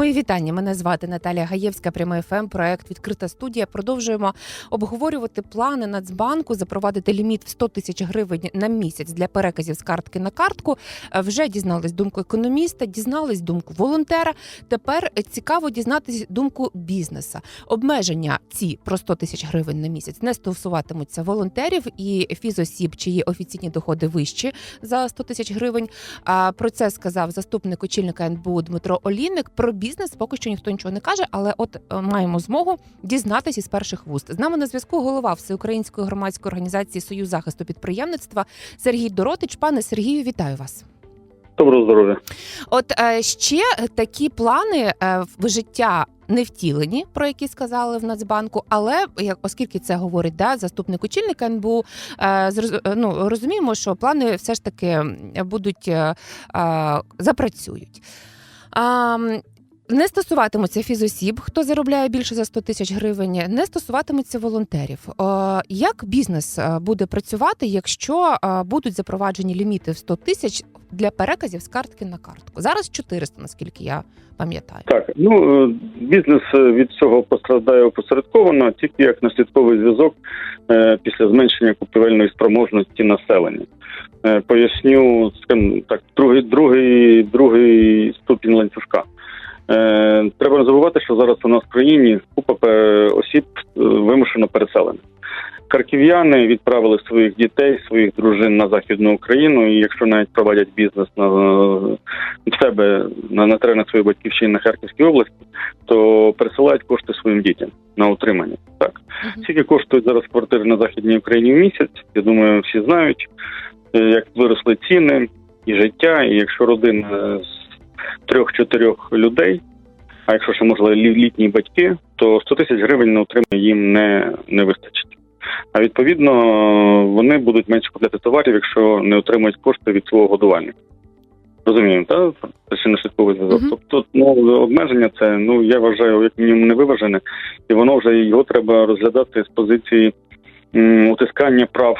Мої вітання. Мене звати Наталія Гаєвська, прямий ФМ, проект Відкрита студія. Продовжуємо обговорювати плани Нацбанку запровадити ліміт в 100 тисяч гривень на місяць для переказів з картки на картку. Е, Вже дізнались думку економіста, дізнались думку волонтера. Тепер цікаво дізнатися думку бізнеса. Обмеження ці про 100 тисяч гривень на місяць не стосуватимуться волонтерів і фізосіб, чиї офіційні доходи вищі за 100 тисяч гривень. Про це сказав заступник очільника НБУ Дмитро Олійник. Про бізнес поки що ніхто нічого не каже, але от е, маємо змогу дізнатися із перших вуст. З нами на зв'язку голова Всеукраїнської громадської організації Союз захисту підприємництва Сергій Доротич. Пане Сергію, вітаю вас. Доброго здоров'я. От е, ще такі плани е, в життя. Не втілені, про які сказали в Нацбанку, але як оскільки це говорить да, заступник очільника НБУ, ну, розуміємо, що плани все ж таки будуть запрацюють. Не стосуватимуться фізосіб, хто заробляє більше за 100 тисяч гривень, не стосуватиметься волонтерів. Е, Як бізнес е, буде працювати, якщо е, будуть запроваджені ліміти в 100 тисяч для переказів з картки на картку? Зараз 400, наскільки я пам'ятаю. Так, ну бізнес від цього постраждає опосередковано, тільки як наслідковий зв'язок після зменшення купівельної спроможності населення. Поясню, так, другий, другий, другий ступінь ланцюжка. Е, Треба не забувати, що зараз у нас в країні купа е, осіб е, вимушено переселених. Харків'яни відправили своїх дітей, своїх дружин на західну Україну, і якщо навіть проводять бізнес на в себе на, на теренах своєї батьківщини на Харківській області, то пересилають кошти своїм дітям на утримання. Так скільки коштують зараз квартири на західній Україні в місяць? Я думаю, всі знають, як виросли ціни і життя. І якщо родина з трьох-чотирьох людей, а якщо ще можливо літні батьки, то 100 тисяч гривень на утримання їм не, не вистачить. А відповідно вони будуть менше купляти товарів, якщо не отримують кошти від свого годувальника. Розуміємо, так? Причинно слідковий зв'язок. Мгм. Тобто, ну обмеження це ну я вважаю, як мінімум невиважене, і воно вже його треба розглядати з позиції м, утискання прав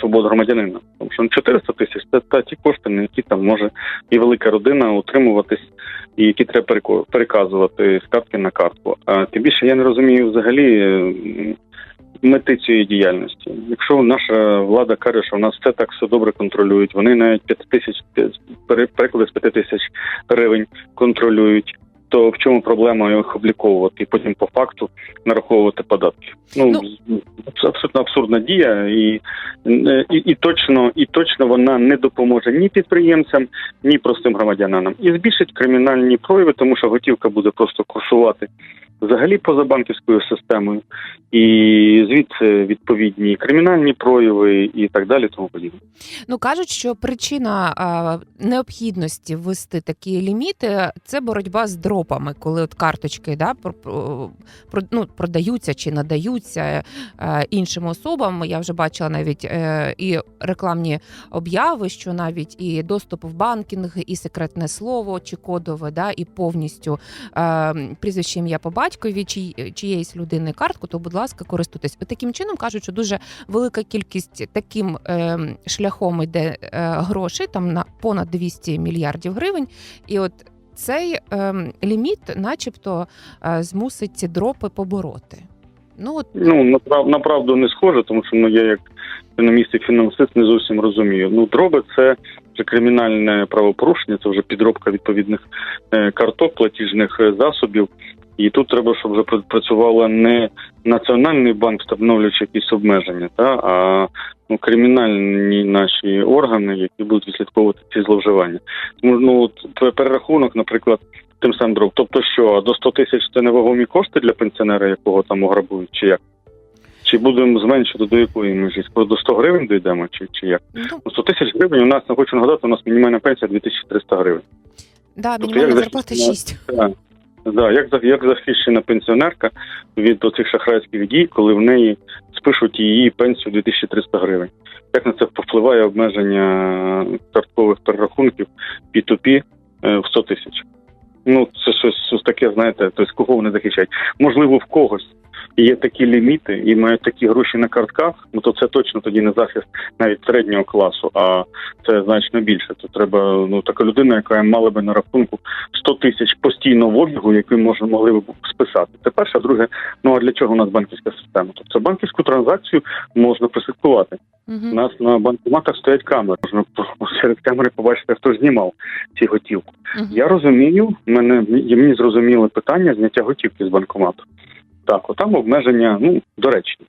свобод громадянина. Тому що ну, 400 тисяч це та ті кошти, на які там може і велика родина утримуватись, і які треба переказувати з картки на картку. А тим більше я не розумію взагалі. Мети цієї діяльності. Якщо наша влада каже, що в нас все так все добре контролюють, вони навіть 5 тисяч пере- переклади з 5 тисяч гривень контролюють, то в чому проблема їх обліковувати і потім по факту нараховувати податки? Ну, Ну. абсолютно абсурдна дія, і, і, і точно і точно вона не допоможе ні підприємцям, ні простим громадянам. І збільшить кримінальні прояви, тому що готівка буде просто курсувати взагалі поза банківською системою, і звідси відповідні кримінальні прояви і так далі. Тому подібне. Ну кажуть, що причина а, необхідності ввести такі ліміти це боротьба з дропами, коли от карточки да, про, про, ну, продаються чи надаються е, іншим особам. Я вже бачила навіть е, і рекламні обяви, що навіть і доступ в банкінг, і секретне слово, чи кодове, да, і повністю е, прізвище ім'я по батькові, чи, чиєїсь людини картку, то будь ласка, користуйтесь. Таким чином кажуть, що дуже велика кількість таким е, шляхом йде е, грошей, там на понад 200 мільярдів гривень. І от цей е, ліміт, начебто, е, змусить ці дропи побороти. Ну от Ну направ, направду не схоже, тому що ну я як економіст і фінансист не зовсім розумію. Ну, дроби це вже кримінальне правопорушення, це вже підробка відповідних е, карток, платіжних е, засобів. І тут треба, щоб вже пр- працювала не національний банк, встановлюючи якісь обмеження, та а ну кримінальні наші органи, які будуть відслідковувати ці зловживання. Тому ну от перерахунок, наприклад, тим самим дров. Тобто, що до 100 тисяч це невагомі кошти для пенсіонера, якого там ограбують, чи як? Чи будемо зменшити до якої межі? До 100 гривень дійдемо, чи, чи як? ну Ну, 100 тисяч гривень у нас, не хочу нагадати, у нас мінімальна пенсія 2300 гривень. да, Тобто мінімальна зарплата 6. Так. Да, як, як захищена пенсіонерка від оцих шахрайських дій, коли в неї спишуть її пенсію 2300 гривень. Як на це впливає обмеження карткових перерахунків P2P е, в 100 тисяч? Ну, це щось таке, знаєте, тобто кого вони захищають. Можливо, в когось є такі ліміти і мають такі гроші на картках, ну то це точно тоді не захист навіть середнього класу, а це значно більше. То треба ну така людина, яка мала би на рахунку 100 тисяч постійно в обігу, яку можна могли б списати. Це перше, А друге, ну а для чого у нас банківська система? Тобто банківську транзакцію можна прослідкувати. У нас на банкоматах стоять камери. Можна серед камери побачити, хто знімав ці готівку. Мгм. Я розумію, мене і мені зрозуміло питання зняття готівки з банкомату. Так, отам обмеження, ну доречні.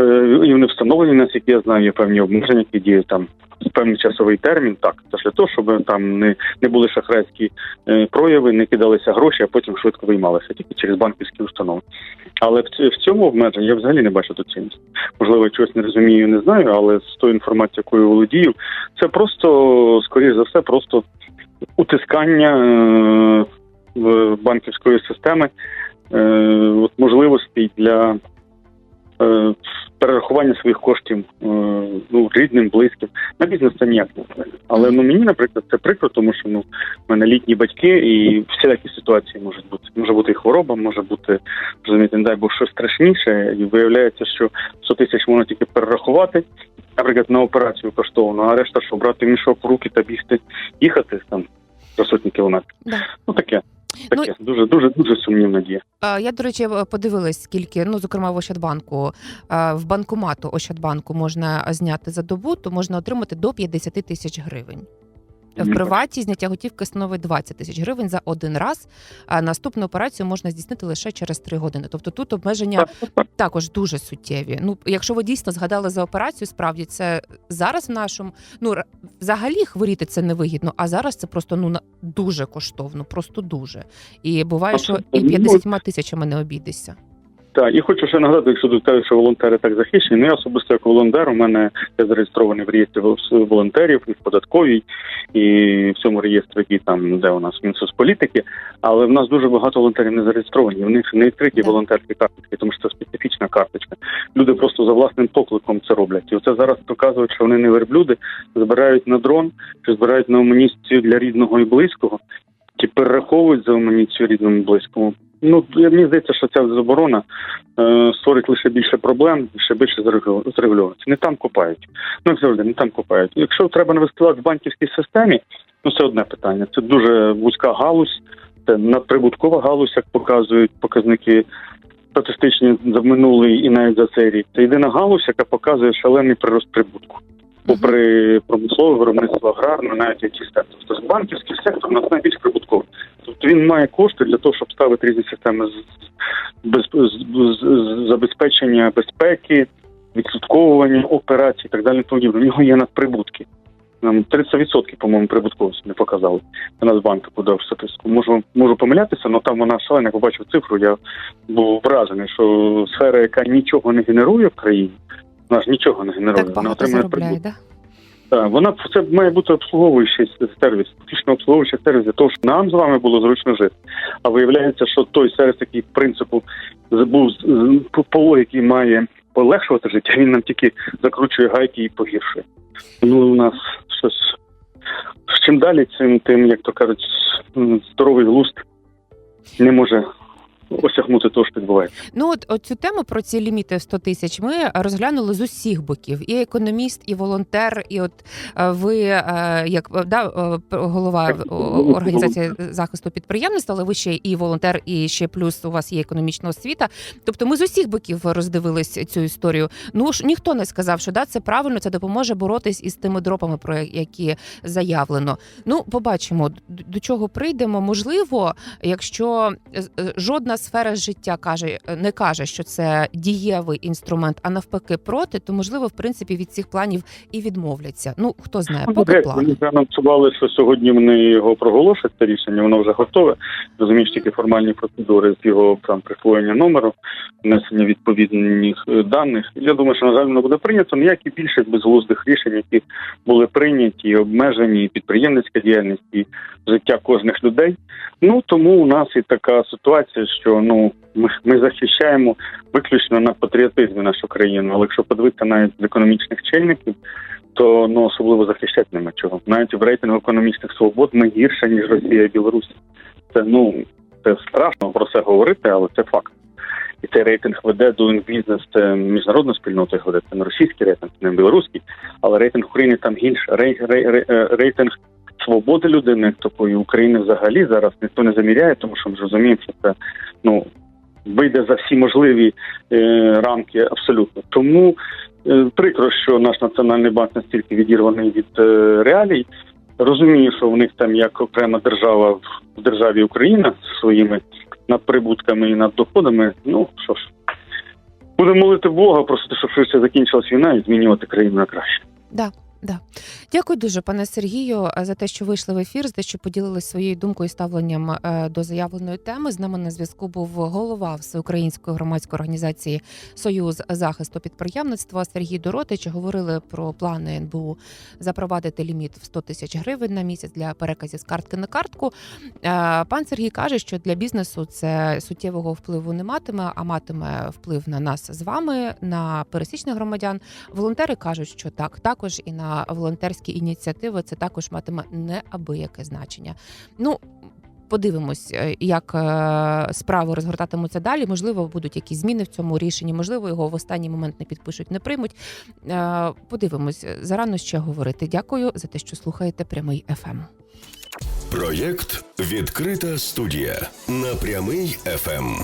Е, і вони встановлені, наскільки я знаю, є певні обмеження, які діють там певний часовий термін. Так, це для того, щоб там не, не були шахрайські е, прояви, не кидалися гроші, а потім швидко виймалися тільки через банківські установи. Але в, в цьому обмеженні я взагалі не бачу доцільності. Можливо, я чогось не розумію, не знаю, але з тою інформацією, якою володію, це просто, скоріш за все, просто утискання е, банківської системи от можливостей для е, перерахування своїх коштів е, ну, рідним, близьким. На бізнес це ніяк не впливає. Але ну мені, наприклад, це прикро, тому що ну в мене літні батьки і всілякі ситуації можуть бути. Може бути і хвороба, може бути розумієте, не дай Бог щось страшніше, і виявляється, що 100 тисяч можна тільки перерахувати. Наприклад, на операцію коштовно, а решта, що брати мішок в руки та бігти, їхати там за сотні кілометрів. Да. Ну таке. Ну, Таке дуже дуже дуже сумнівна дія. Я, до речі, подивилась, скільки, ну, зокрема, в Ощадбанку, в банкомату Ощадбанку можна зняти за добу, то можна отримати до 50 тисяч гривень. В приваті зняття готівки становить 20 тисяч гривень за один раз, а наступну операцію можна здійснити лише через 3 години. Тобто тут обмеження Так, так, так. також дуже суттєві. Ну, якщо ви дійсно згадали за операцію, справді це зараз в нашому ну взагалі хворіти це невигідно, а зараз це просто ну дуже коштовно, просто дуже. І буває, що і Абсолютно. 50 тисячами не обійдешся. Так, і хочу ще нагадати, якщо тут кажуть, що волонтери так захищені. Ну я особисто як волонтер, у мене я зареєстрований в реєстрі волонтерів і в податковій, і в цьому реєстрі, який там де у нас Мінсоцполітики. Але в нас дуже багато волонтерів не зареєстровані. У них не відкриті волонтерські карточки, тому що це специфічна карточка. Люди просто за власним покликом це роблять. І оце зараз показують, що вони не верблюди, збирають на дрон, чи збирають на амуніцію для рідного і близького, чи перераховують за амуніцію рідному близькому. Ну мені здається, що ця заборона е, створить лише більше проблем, ще більше зарегу- Не там копають. Ну як завжди, не там копають. Якщо треба навести лад в банківській системі, ну це одне питання. Це дуже вузька галузь, це надприбуткова галузь, як показують показники статистичні за минулий і навіть за цей рік. Це єдина галузь, яка показує шалений прирост прибутку. Попри промислове виробництво аграрне, навіть який сектор. Тобто банківський сектор у нас найбільш прибутковий. Тобто він має кошти для того, щоб ставити різні системи з, без, з, з- з- забезпечення безпеки, відслідковування операцій і так далі. Тому. У нього є надприбутки. Нам 30%, по-моєму, прибутковості не показали. Нацбанк подав статистику. Можу, можу помилятися, але там вона шалена. Як побачив цифру, я був вражений, що сфера, яка нічого не генерує в країні, вона ж нічого не генерує. Так вона отримує прибуток. да? Так, вона це має бути обслуговуючий сервіс, фактично обслуговуючий сервіс для того, щоб нам з вами було зручно жити. А виявляється, що той сервіс, який в принципу був по, логіки має полегшувати життя, він нам тільки закручує гайки і погіршує. Ну у нас щось чим далі, цим тим, як то кажуть, здоровий глузд не може осягнути того, що відбувається. Ну от, цю тему про ці ліміти в 100 тисяч ми розглянули з усіх боків: і економіст, і волонтер, і от ви як да, голова організації захисту підприємництва, але ви ще і волонтер, і ще плюс у вас є економічна освіта. Тобто ми з усіх боків роздивились цю історію. Ну ж ніхто не сказав, що да, це правильно, це допоможе боротись із тими дропами, про які заявлено. Ну, побачимо, до чого прийдемо. Можливо, якщо е, е, жодна сфера життя каже, не каже, що це дієвий інструмент, а навпаки, проти, то можливо, в принципі, від цих планів і відмовляться. Ну хто знає, Ну, поки план. Вони анонсували, що сьогодні вони його проголошать, це рішення, воно вже готове. Розумієш, тільки формальні процедури з його там присвоєння номеру, внесення відповідних е, даних. Я думаю, що на жаль воно буде прийнято. Ніяких більше безглуздих рішень, які були прийняті, обмежені і підприємницька діяльність і життя кожних людей. Ну тому у нас і така ситуація, що ну ми, ми захищаємо виключно на патріотизмі нашу країну. Але якщо подивитися навіть з економічних чинників, то ну особливо захищати нема чого. Навіть в рейтингу економічних свобод ми гірше ніж Росія і Білорусь. Це ну це страшно про це говорити, але це факт. і цей рейтинг веде Doing Business, це міжнародна спільнота веде, це не російський рейтинг, не білоруський, але рейтинг України там гірше. Е, рейтинг свободи людини такої України взагалі зараз ніхто не заміряє, тому що ми розуміємо, це ну вийде за всі можливі е, рамки абсолютно. Тому е, прикро, що наш національний банк настільки відірваний від е, реалій. Розумію, що в них там як окрема держава в- державі Україна своїми надприбутками і наддоходами. Ну що ж, будемо молити Бога, просити, щоб швидше закінчилась війна і змінювати країну на краще. Да. Да. Дякую дуже, пане Сергію, е, за те, що вийшли в ефір, за те, що поділились своєю думкою і ставленням е, до заявленої теми. З нами на зв'язку був голова Всеукраїнської громадської організації Союз захисту підприємництва Сергій Доротич. Говорили про плани НБУ запровадити ліміт в 100 тисяч гривень на місяць для переказів з картки на картку. Е, Пан Сергій каже, що для бізнесу це суттєвого впливу не матиме, а матиме вплив на нас з вами, на пересічних громадян. Волонтери кажуть, що так, також і на волонтерські ініціативи це також матиме неабияке значення. Ну. Подивимось, е, як е, справи розгортатимуться далі. Можливо, будуть якісь зміни в цьому рішенні. Можливо, його в останній момент не підпишуть, не приймуть. Е, Подивимось зарано ще говорити. Дякую за те, що слухаєте прямий Ем. ФМ. Проєкт Відкрита студія на прямий ФМ.